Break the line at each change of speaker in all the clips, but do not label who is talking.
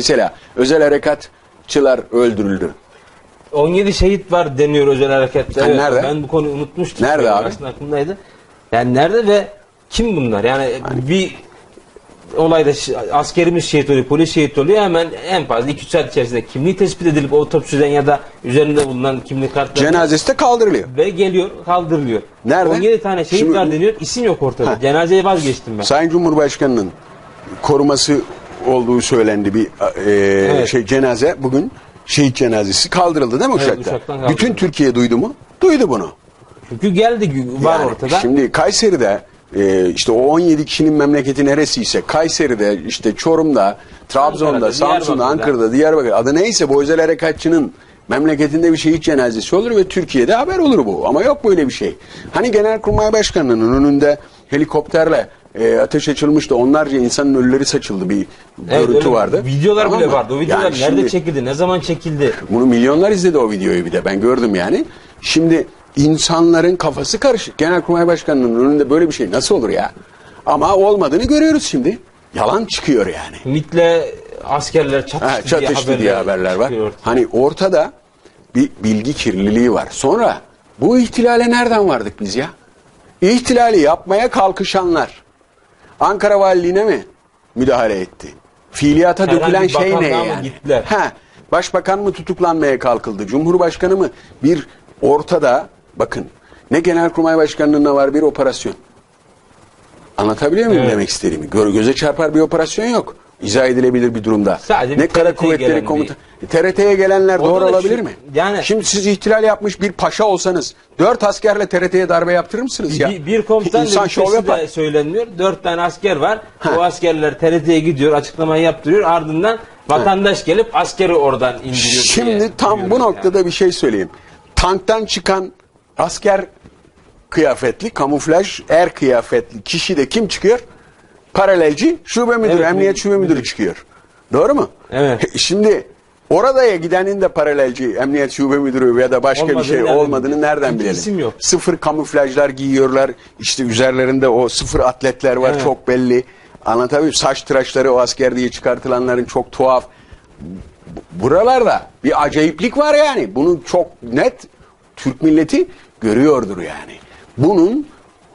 Mesela özel harekatçılar öldürüldü.
17 şehit var deniyor özel harekette.
Ha, nerede?
Ben bu konuyu unutmuştum.
Nerede
Benim
abi?
Aslında aklımdaydı. Yani nerede ve kim bunlar? Yani bir olayda askerimiz şehit oluyor, polis şehit oluyor. Hemen en fazla 2-3 saat içerisinde kimliği tespit edilip otopsiden ya da üzerinde bulunan kimlik kartları
Cenazesi de kaldırılıyor.
ve geliyor, kaldırılıyor.
Nerede?
17 tane şehit
Şimdi-
var deniyor. İsim yok ortada.
Ha.
Cenazeye vazgeçtim ben.
Sayın Cumhurbaşkanı'nın koruması olduğu söylendi bir e,
Evet.
şey cenaze bugün şehit cenazesi kaldırıldı değil mi
Evet,
Uşak'ta?
Uşak'tan.
Bütün Türkiye duydu mu? Duydu bunu.
Çünkü geldi var
Yani
ortada.
Şimdi Kayseri'de e, işte o 17 kişinin memleketi neresiyse Kayseri'de işte Çorum'da, Trabzon'da, Samsun'da,
Diyarbakır'da.
Ankara'da, Diyarbakır adı neyse bu özel harekatçının memleketinde bir şehit cenazesi olur ve Türkiye'de haber olur bu. Ama yok böyle bir şey. Hani Genelkurmay Başkanı'nın önünde helikopterle e, ateş açılmıştı. Onlarca insanın ölüleri saçıldı bir
Evet,
görüntü
öyle
vardı.
Videolar
Tamam
bile
mı?
vardı. O videolar
Yani
nerede
şimdi-
çekildi? Ne zaman çekildi?
bunu milyonlar izledi o videoyu bir de ben gördüm yani. Şimdi insanların kafası karışık. Genelkurmay Başkanı'nın önünde böyle bir şey nasıl olur ya? Ama olmadığını görüyoruz şimdi. Yalan çıkıyor yani.
MIT'le askerler çatıştı,
Ha, çatıştı diye haberler var.
çıkıyor.
Hani ortada bir bilgi kirliliği var. Sonra bu ihtilale nereden vardık biz ya? İhtilali yapmaya kalkışanlar Ankara Valiliğine mi müdahale etti? Fiiliyata
Herhangi
dökülen şey ne yani? Ha, başbakan mı tutuklanmaya kalkıldı? Cumhurbaşkanı mı? Bir ortada bakın ne Genelkurmay Başkanlığı'na var bir operasyon. Anlatabiliyor muyum
Evet.
demek istediğimi? Gö- göze çarpar bir operasyon yok. İzah edilebilir bir durumda.
Sadece bir
ne Kara
TRT'ye
Kuvvetleri
gelen
Komutanı. TRT'ye gelenler
O da
doğru olabilir
şu-
mi?
yani-
Şimdi siz ihtilal yapmış bir paşa olsanız dört askerle TRT'ye darbe yaptırır mısınız ya?
Bir, bir komutan
İnsan şov yapar.
söylenmiyor. Dört tane asker var.
Ha.
O askerler TRT'ye gidiyor, açıklamayı yaptırıyor. Ardından vatandaş gelip askeri oradan indiriyor.
Şimdi tam bu noktada bir şey söyleyeyim. Tanktan çıkan asker kıyafetli, kamuflaj er kıyafetli kişi de kim çıkıyor? Paralelci şube müdürü,
Evet,
emniyet şube müdürü çıkıyor. Doğru mu?
Evet.
Şimdi oradaya gidenin de paralelci, emniyet şube müdürü ya da başka
Olmadığını
bir şey
nereden
olmadığını
bilelim?
nereden bilelim?
isim yok.
Sıfır kamuflajlar giyiyorlar. İşte üzerlerinde o sıfır atletler var
Evet.
çok belli. Anlatabiliyor? Saç tıraşları o asker diye çıkartılanların çok tuhaf buralarda bir acayiplik var yani. Bunu çok net Türk milleti görüyordur yani. Bunun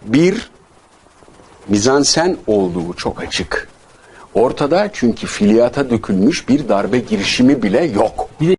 bir mizansen olduğu çok açık. Ortada çünkü fiiliyata dökülmüş bir darbe girişimi bile yok.
Bir de